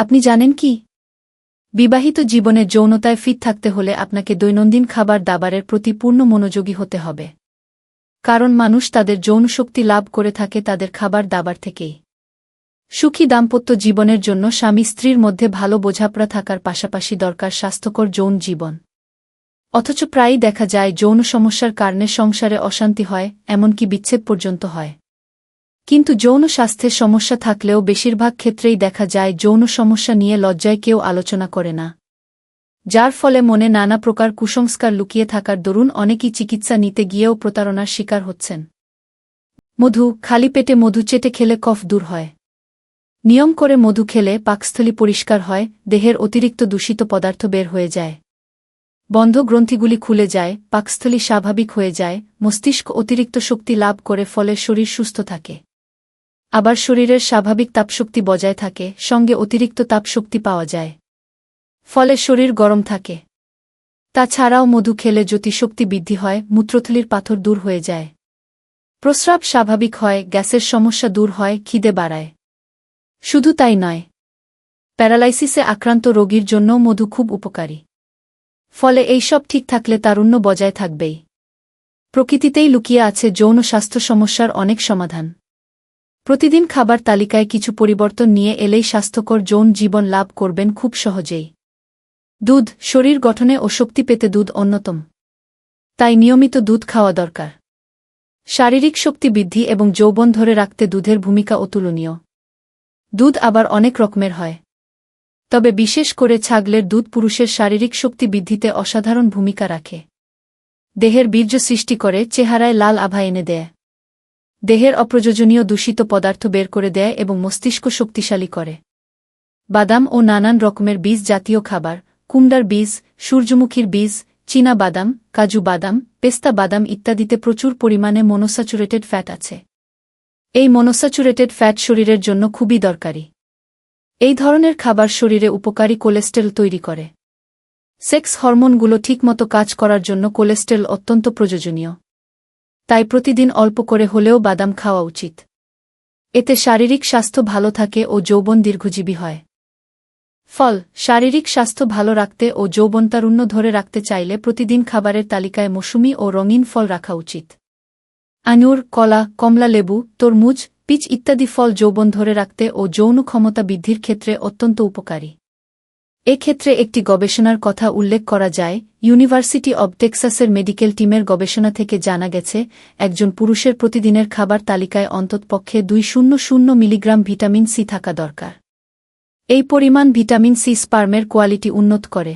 আপনি জানেন কি? বিবাহিত জীবনে যৌনতায় ফিট থাকতে হলে আপনাকে দৈনন্দিন খাবার দাবারের প্রতি পূর্ণ মনোযোগী হতে হবে। কারণ মানুষ তাদের যৌন শক্তি লাভ করে থাকে তাদের খাবার দাবার থেকেই। সুখী দাম্পত্য জীবনের জন্য স্বামী স্ত্রীর মধ্যে ভালো বোঝাপড়া থাকার পাশাপাশি দরকার স্বাস্থ্যকর যৌন জীবন। অথচ প্রায়ই দেখা যায় যৌন সমস্যার কারণে সংসারে অশান্তি হয়, এমনকি বিচ্ছেদ পর্যন্ত হয়। কিন্তু যৌন স্বাস্থ্যের সমস্যা থাকলেও বেশিরভাগ ক্ষেত্রেই দেখা যায় যৌন সমস্যা নিয়ে লজ্জায় কেউ আলোচনা করে না। যার ফলে মনে নানা প্রকার কুসংস্কার লুকিয়ে থাকার দরুন অনেকেই চিকিৎসা নিতে গিয়েও প্রতারণার শিকার হচ্ছেন। মধু, খালি পেটে মধু চেটে খেলে কফ দূর হয়। নিয়ম করে মধু খেলে পাকস্থলী পরিষ্কার হয়, দেহের অতিরিক্ত দূষিত পদার্থ বের হয়ে যায়। বন্ধ গ্রন্থিগুলি খুলে যায়, পাকস্থলী স্বাভাবিক হয়ে যায়, মস্তিষ্ক অতিরিক্ত শক্তি লাভ করে ফলে শরীর সুস্থ থাকে। আবার শরীরের স্বাভাবিক তাপশক্তি বজায় থাকে, সঙ্গে অতিরিক্ত তাপশক্তি পাওয়া যায়। ফলে শরীর গরম থাকে। তাছাড়াও মধু খেলে জ্যোতিশক্তি বৃদ্ধি হয়, মূত্রথলির পাথর দূর হয়ে যায়। প্রস্রাব স্বাভাবিক হয়, গ্যাসের সমস্যা দূর হয়, খিদে বাড়ায়। শুধু তাই নয়, প্যারালাইসিসে আক্রান্ত রোগীর জন্যও মধু খুব উপকারী। ফলে এইসব ঠিক থাকলে তারুণ্য বজায় থাকবেই। প্রকৃতিতেই লুকিয়ে আছে যৌন স্বাস্থ্য সমস্যার অনেক সমাধান। প্রতিদিন খাবার তালিকায় কিছু পরিবর্তন নিয়ে এলেই স্বাস্থ্যকর যৌন জীবন লাভ করবেন খুব সহজেই। দুধ, শরীর গঠনে ও শক্তি পেতে দুধ অন্যতম। তাই নিয়মিত দুধ খাওয়া দরকার। শারীরিক শক্তি বৃদ্ধি এবং যৌবন ধরে রাখতে দুধের ভূমিকা অতুলনীয়। দুধ আবার অনেক রকমের হয়। তবে বিশেষ করে ছাগলের দুধ পুরুষের শারীরিক শক্তি বৃদ্ধিতে অসাধারণ ভূমিকা রাখে। দেহের বীর্য সৃষ্টি করে, চেহারায় লাল আভা এনে দেয়। দেহের অপ্রয়োজনীয় দূষিত পদার্থ বের করে দেয় এবং মস্তিষ্ক শক্তিশালী করে। বাদাম ও নানান রকমের বীজ জাতীয় খাবার, কুমড়ার বীজ, সূর্যমুখীর বীজ, চীনা বাদাম, কাজু বাদাম, পেস্তা বাদাম ইত্যাদিতে প্রচুর পরিমাণে মনোস্যাচুরেটেড ফ্যাট আছে। এই মনোস্যাচুরেটেড ফ্যাট শরীরের জন্য খুবই দরকারি। এই ধরনের খাবার শরীরে উপকারী কোলেস্টেরল তৈরি করে। সেক্স হরমোনগুলো ঠিকমতো কাজ করার জন্য কোলেস্টেরল অত্যন্ত প্রয়োজনীয়। তাই প্রতিদিন অল্প করে হলেও বাদাম খাওয়া উচিত। এতে শারীরিক স্বাস্থ্য ভালো থাকে ও যৌবন দীর্ঘজীবী হয়। ফল, শারীরিক স্বাস্থ্য ভালো রাখতে ও যৌবনতারুণ্য ধরে রাখতে চাইলে প্রতিদিন খাবারের তালিকায় মৌসুমি ও রঙিন ফল রাখা উচিত। আঙুর, কলা, কমলা লেবু, তরমুজ, পিচ ইত্যাদি ফল যৌবন ধরে রাখতে ও যৌন ক্ষমতা বৃদ্ধির ক্ষেত্রে অত্যন্ত উপকারী। এক্ষেত্রে একটি গবেষণার কথা উল্লেখ করা যায়, ইউনিভার্সিটি অব টেক্সাসের মেডিকেল টিমের গবেষণা থেকে জানা গেছে, একজন পুরুষের প্রতিদিনের খাবার তালিকায় অন্ততপক্ষে দুই শূন্য শূন্য মিলিগ্রাম ভিটামিন সি থাকা দরকার। এই পরিমাণ ভিটামিন সি স্পার্মের কোয়ালিটি উন্নত করে।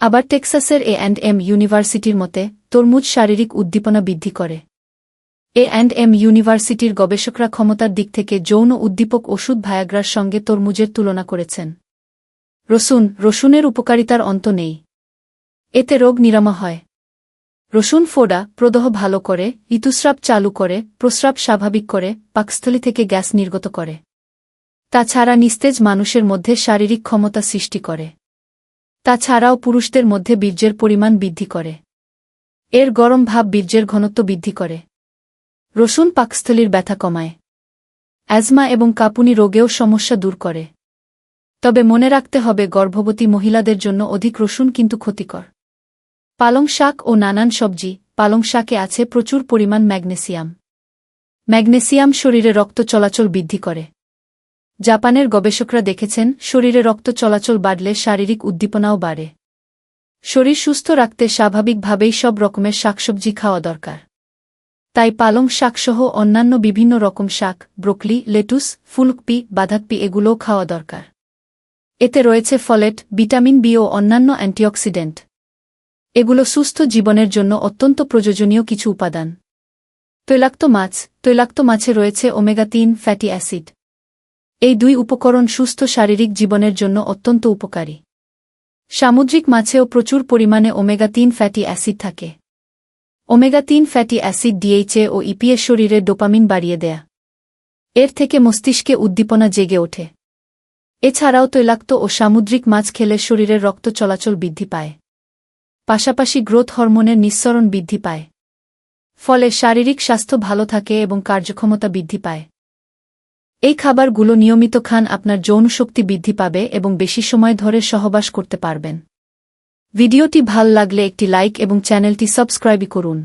আবার টেক্সাসের এ অ্যান্ড এম ইউনিভার্সিটির মতে, তরমুজ শারীরিক উদ্দীপনা বৃদ্ধি করে। এ অ্যান্ড এম ইউনিভার্সিটির গবেষকরা ক্ষমতার দিক থেকে যৌন উদ্দীপক ওষুধ ভায়াগ্রার সঙ্গে তরমুজের তুলনা করেছেন। রসুন, রসুনের উপকারিতার অন্ত নেই। এতে রোগ নিরাময় হয়। রসুন ফোডা প্রদহ ভালো করে ঋতুস্রাব চালু করে, প্রস্রাব স্বাভাবিক করে, পাকস্থলী থেকে গ্যাস নির্গত করে। তাছাড়া নিস্তেজ মানুষের মধ্যে শারীরিক ক্ষমতা সৃষ্টি করে। তাছাড়াও পুরুষদের মধ্যে বীর্যের পরিমাণ বৃদ্ধি করে। এর গরম ভাব বীর্যের ঘনত্ব বৃদ্ধি করে। রসুন পাকস্থলীর ব্যথা কমায়। অ্যাজমা এবং কাপুনি রোগেও সমস্যা দূর করে। তবে মনে রাখতে হবে গর্ভবতী মহিলাদের জন্য অধিক রসুন কিন্তু ক্ষতিকর। পালং শাক ও নানান সবজি, পালং শাকে আছে প্রচুর পরিমাণ ম্যাগনেসিয়াম। ম্যাগনেসিয়াম শরীরে রক্ত চলাচল বৃদ্ধি করে। জাপানের গবেষকরা দেখেছেন, শরীরে রক্ত চলাচল বাড়লে শারীরিক উদ্দীপনাও বাড়ে। শরীর সুস্থ রাখতে স্বাভাবিকভাবেই সব রকমের শাকসবজি খাওয়া দরকার। তাই পালং শাকসহ অন্যান্য বিভিন্ন রকম শাক, ব্রোকলি, লেটুস, ফুলকপি, বাঁধাকপি এগুলোও খাওয়া দরকার। এতে রয়েছে ফলেট, ভিটামিন বি ও অন্যান্য অ্যান্টিঅক্সিডেন্ট। এগুলো সুস্থ জীবনের জন্য অত্যন্ত প্রয়োজনীয় কিছু উপাদান। তৈলাক্ত মাছ, তৈলাক্ত মাছে রয়েছে ওমেগা তিন ফ্যাটি অ্যাসিড। এই দুই উপকরণ সুস্থ শারীরিক জীবনের জন্য অত্যন্ত উপকারী। সামুদ্রিক মাছেও প্রচুর পরিমাণে ওমেগা তিন ফ্যাটি অ্যাসিড থাকে। ওমেগা তিন ফ্যাটি অ্যাসিড ডিএইচএ ও ইপিএ শরীরে ডোপামিন বাড়িয়ে দেয়া। এর থেকে মস্তিষ্কে উদ্দীপনা জেগে ওঠে। এছাড়াও তৈলাক্ত ও সামুদ্রিক মাছ খেলে শরীরের রক্ত চলাচল বৃদ্ধি পায়। পাশাপাশি গ্রোথ হরমোনের নিঃসরণ বৃদ্ধি পায়। ফলে শারীরিক স্বাস্থ্য ভালো থাকে এবং কার্যক্ষমতা বৃদ্ধি পায়। এই খাবারগুলো নিয়মিত খান, আপনার যৌনশক্তি বৃদ্ধি পাবে এবং বেশি সময় ধরে সহবাস করতে পারবেন। ভিডিওটি ভালো লাগলে একটি লাইক এবং চ্যানেলটি সাবস্ক্রাইব করুন।